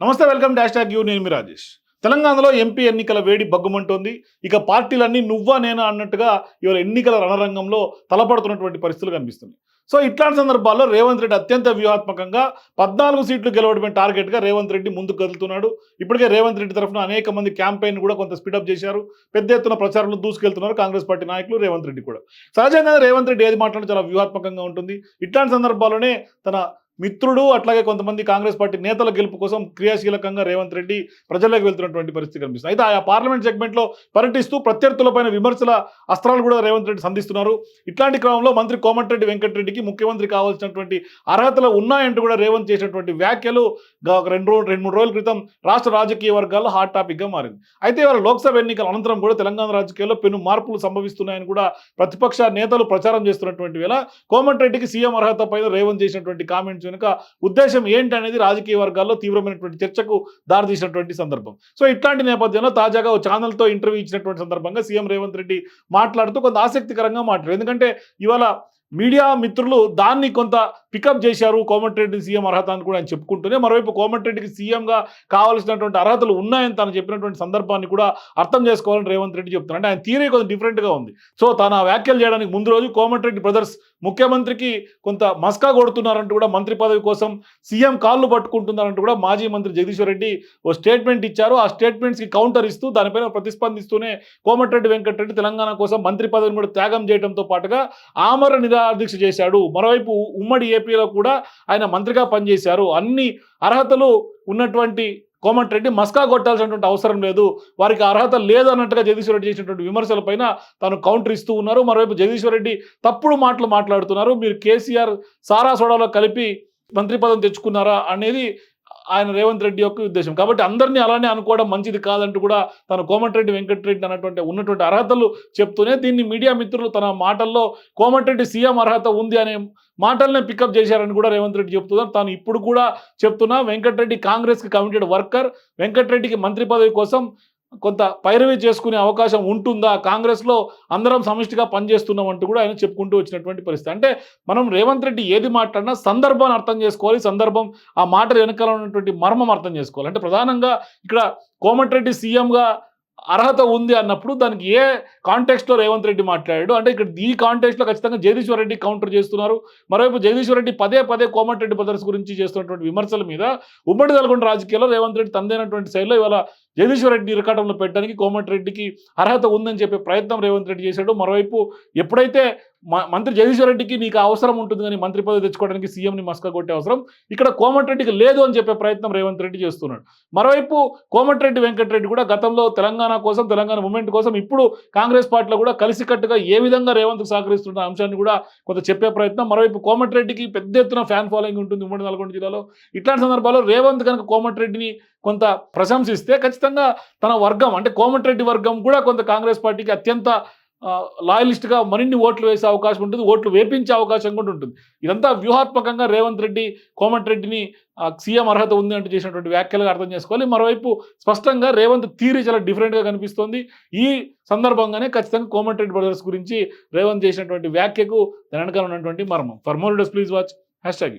నమస్తే welcome dash tag you నేను మీ రాజేష్. తెలంగాణలో ఎంపీ ఎన్నికల వేడి బగ్గుమంటోంది. ఇక పార్టీలన్నీ నువ్వా నేనా అన్నట్టుగా ఇవాళ ఎన్నికల రణరంగంలో తలపడుతున్నటువంటి పరిస్థితులు కనిపిస్తున్నాయి. సో ఇట్లాంటి సందర్భాల్లో రేవంత్ రెడ్డి అత్యంత వ్యూహాత్మకంగా పద్నాలుగు సీట్లు గెలవడమే టార్గెట్గా రేవంత్ రెడ్డి ముందుకు కదులుతున్నాడు. ఇప్పటికే రేవంత్ రెడ్డి తరఫున అనేక మంది క్యాంపెయిన్ కూడా కొంత స్పీడప్ చేశారు. పెద్ద ఎత్తున ప్రచారంలో దూసుకెళ్తున్నారు కాంగ్రెస్ పార్టీ నాయకులు రేవంత్ రెడ్డి కూడా. సహజంగా రేవంత్ రెడ్డి ఏది మాట్లాడినా చాలా వ్యూహాత్మకంగా ఉంటుంది. ఇట్లాంటి సందర్భాల్లోనే తన మిత్రుడు అట్లాగే కొంతమంది కాంగ్రెస్ పార్టీ నేతల గెలుపు కోసం క్రియాశీలకంగా రేవంత్ రెడ్డి ప్రజల్లోకి వెళ్తున్నటువంటి పరిస్థితి కనిపిస్తుంది. అయితే ఆ పార్లమెంట్ సెగ్మెంట్లో పర్యటిస్తూ ప్రత్యర్థులపైన విమర్శల అస్త్రాలు కూడా రేవంత్ రెడ్డి సంధిస్తున్నారు. ఇట్లాంటి క్రమంలో మంత్రి కోమటిరెడ్డి వెంకటరెడ్డికి ముఖ్యమంత్రి కావాల్సినటువంటి అర్హతలు ఉన్నాయంటూ కూడా రేవంత్ చేసినటువంటి వ్యాఖ్యలు రెండు రోజు రెండు మూడు రోజుల క్రితం రాష్ట్ర రాజకీయ వర్గాల్లో హాట్ టాపిక్గా మారింది. అయితే ఇవాళ లోక్సభ ఎన్నికల అనంతరం కూడా తెలంగాణ రాజకీయాల్లో పెను మార్పులు సంభవిస్తున్నాయని కూడా ప్రతిపక్ష నేతలు ప్రచారం చేస్తున్నటువంటి వేళ కోమటిరెడ్డికి సీఎం అర్హత పైన రేవంత్ చేసినటువంటి కామెంట్స్ వెనుక ఉద్దేశం ఏంటి అనేది రాజకీయ వర్గాల్లో తీవ్రమైనటువంటి చర్చకు దారితీసినటువంటి సందర్భం. సో ఇట్లాంటి నేపథ్యంలో తాజాగా ఓ ఛానల్తో ఇంటర్వ్యూ ఇచ్చినటువంటి సందర్భంగా సీఎం రేవంత్ రెడ్డి మాట్లాడుతూ కొంత ఆసక్తికరంగా మాట్లాడారు. ఎందుకంటే ఇవాళ మీడియా మిత్రులు దాన్ని కొంత పికప్ చేశారు. కోమటిరెడ్డి సీఎం అర్హత అని కూడా ఆయన చెప్పుకుంటూనే మరోవైపు కోమటిరెడ్డికి సీఎంగా కావాల్సినటువంటి అర్హతలు ఉన్నాయని తను చెప్పినటువంటి సందర్భాన్ని కూడా అర్థం చేసుకోవాలని రేవంత్ రెడ్డి చెప్తున్నారు. అంటే ఆయన తీరే కొంచెం డిఫరెంట్గా ఉంది. సో తన వ్యాఖ్యలు చేయడానికి ముందు రోజు కోమటిరెడ్డి బ్రదర్స్ ముఖ్యమంత్రికి కొంత మస్కా కొడుతున్నారంటూ కూడా మంత్రి పదవి కోసం సీఎం కాళ్ళు పట్టుకుంటున్నారంటూ కూడా మాజీ మంత్రి జగదీశ్వర్ రెడ్డి ఓ స్టేట్మెంట్ ఇచ్చారు. ఆ స్టేట్మెంట్స్కి కౌంటర్ ఇస్తూ దానిపైన ప్రతిస్పందిస్తూనే కోమటిరెడ్డి వెంకటరెడ్డి తెలంగాణ కోసం మంత్రి పదవిని కూడా త్యాగం చేయడంతో పాటుగా ఆమర నిరాదీక్ష చేశాడు. మరోవైపు ఉమ్మడి ఏపీలో కూడా ఆయన మంత్రిగా పనిచేశారు. అన్ని అర్హతలు ఉన్నటువంటి కోమటిరెడ్డి మస్కా కొట్టాల్సినటువంటి అవసరం లేదు. వారికి అర్హత లేదు అన్నట్టుగా జగదీశ్వర రెడ్డి చేసినటువంటి విమర్శలపైన తాను కౌంటర్ ఇస్తూ ఉన్నారు. మరోవైపు జగదీశ్వర రెడ్డి తప్పుడు మాటలు మాట్లాడుతున్నారు. మీరు కేసీఆర్ సారా సోడాలో కలిపి మంత్రి పదం తెచ్చుకున్నారా అనేది ఆయన రేవంత్ రెడ్డి యొక్క ఉద్దేశం. కాబట్టి అందరినీ అలానే అనుకోవడం మంచిది కాదంటూ కూడా తన కోమటిరెడ్డి వెంకటరెడ్డి అన్నటువంటి ఉన్నటువంటి అర్హతలు చెప్తూనే దీన్ని మీడియా మిత్రులు తన మాటల్లో కోమటిరెడ్డి సీఎం అర్హత ఉంది అనే మాటల్ని పికప్ చేశారని కూడా రేవంత్ రెడ్డి చెప్తున్నారు. తాను ఇప్పుడు కూడా చెప్తున్నా వెంకటరెడ్డి కాంగ్రెస్కి కమిటెడ్ వర్కర్ వెంకటరెడ్డికి మంత్రి పదవి కోసం కొంత పైరవీ చేసుకునే అవకాశం ఉంటుందా? కాంగ్రెస్లో అందరం సమిష్టిగా పనిచేస్తున్నాం అంటూ కూడా ఆయన చెప్పుకుంటూ వచ్చినటువంటి పరిస్థితి. అంటే మనం రేవంత్ రెడ్డి ఏది మాట్లాడినా సందర్భాన్ని అర్థం చేసుకోవాలి సందర్భం ఆ మాట వెనకాల ఉన్నటువంటి మర్మం అర్థం చేసుకోవాలి. అంటే ప్రధానంగా ఇక్కడ కోమటిరెడ్డి సీఎంగా అర్హత ఉంది అన్నప్పుడు దానికి ఏ కాంటెక్స్ట్లో రేవంత్ రెడ్డి మాట్లాడాడు? అంటే ఇక్కడ ఈ కాంటెక్స్ట్లో ఖచ్చితంగా జగదీశ్వర్ రెడ్డి కౌంటర్ చేస్తున్నారు. మరోవైపు జగదీశ్వర్ రెడ్డి పదే పదే కోమటిరెడ్డి బ్రదర్స్ గురించి చేస్తున్నటువంటి విమర్శల మీద ఉమ్మడి నల్గొండ రాజకీయాల్లో రేవంత్ రెడ్డి తందైనటువంటి శైలిలో ఇవాళ జగదీశ్వర్ రెడ్డి ఇరకాటంలో పెట్టడానికి కోమటిరెడ్డికి అర్హత ఉందని చెప్పే ప్రయత్నం రేవంత్ రెడ్డి చేశాడు. మరోవైపు ఎప్పుడైతే మ- మంత్రి జగదీశ్వర్ రెడ్డికి నీకు అవసరం ఉంటుంది కానీ మంత్రి పదవి తెచ్చుకోవడానికి సీఎంని మస్కా కొట్టే అవసరం ఇక్కడ కోమటిరెడ్డికి లేదు అని చెప్పే ప్రయత్నం రేవంత్ రెడ్డి చేస్తున్నాడు. మరోవైపు కోమటిరెడ్డి వెంకటరెడ్డి కూడా గతంలో తెలంగాణ కోసం తెలంగాణ మూమెంట్ కోసం ఇప్పుడు కాంగ్రెస్ పార్టీలో కూడా కలిసికట్టుగా ఏ విధంగా రేవంత్ సహకరిస్తున్న అంశాన్ని కూడా కొంత చెప్పే ప్రయత్నం. మరోవైపు కోమటిరెడ్డికి పెద్ద ఎత్తున ఫ్యాన్ ఫాలోయింగ్ ఉంటుంది ఉమ్మడి నల్గొండ జిల్లాలో. ఇట్లాంటి సందర్భాల్లో రేవంత్ కనుక కోమటిరెడ్డిని కొంత ప్రశంసిస్తే ఖచ్చితంగా తన వర్గం అంటే కోమటిరెడ్డి వర్గం కూడా కొంత కాంగ్రెస్ పార్టీకి అత్యంత లాయలిస్ట్గా మరిన్ని ఓట్లు వేసే అవకాశం ఉంటుంది ఓట్లు వేపించే అవకాశం కూడా ఉంటుంది. ఇదంతా వ్యూహాత్మకంగా రేవంత్ రెడ్డి కోమటిరెడ్డిని సీఎం అర్హత ఉంది అంటూ చేసినటువంటి వ్యాఖ్యలుగా అర్థం చేసుకోవాలి. మరోవైపు స్పష్టంగా రేవంత్ తీరి చాలా డిఫరెంట్గా కనిపిస్తోంది. ఈ సందర్భంగానే ఖచ్చితంగా కోమటిరెడ్డి బ్రదర్స్ గురించి రేవంత్ చేసినటువంటి వ్యాఖ్యకు దాని వెనకాల ఉన్నటువంటి మర్మం. ఫర్ మోర్ డస్ ప్లీజ్ వాచ్ హ్యాష్ ట్యాగ్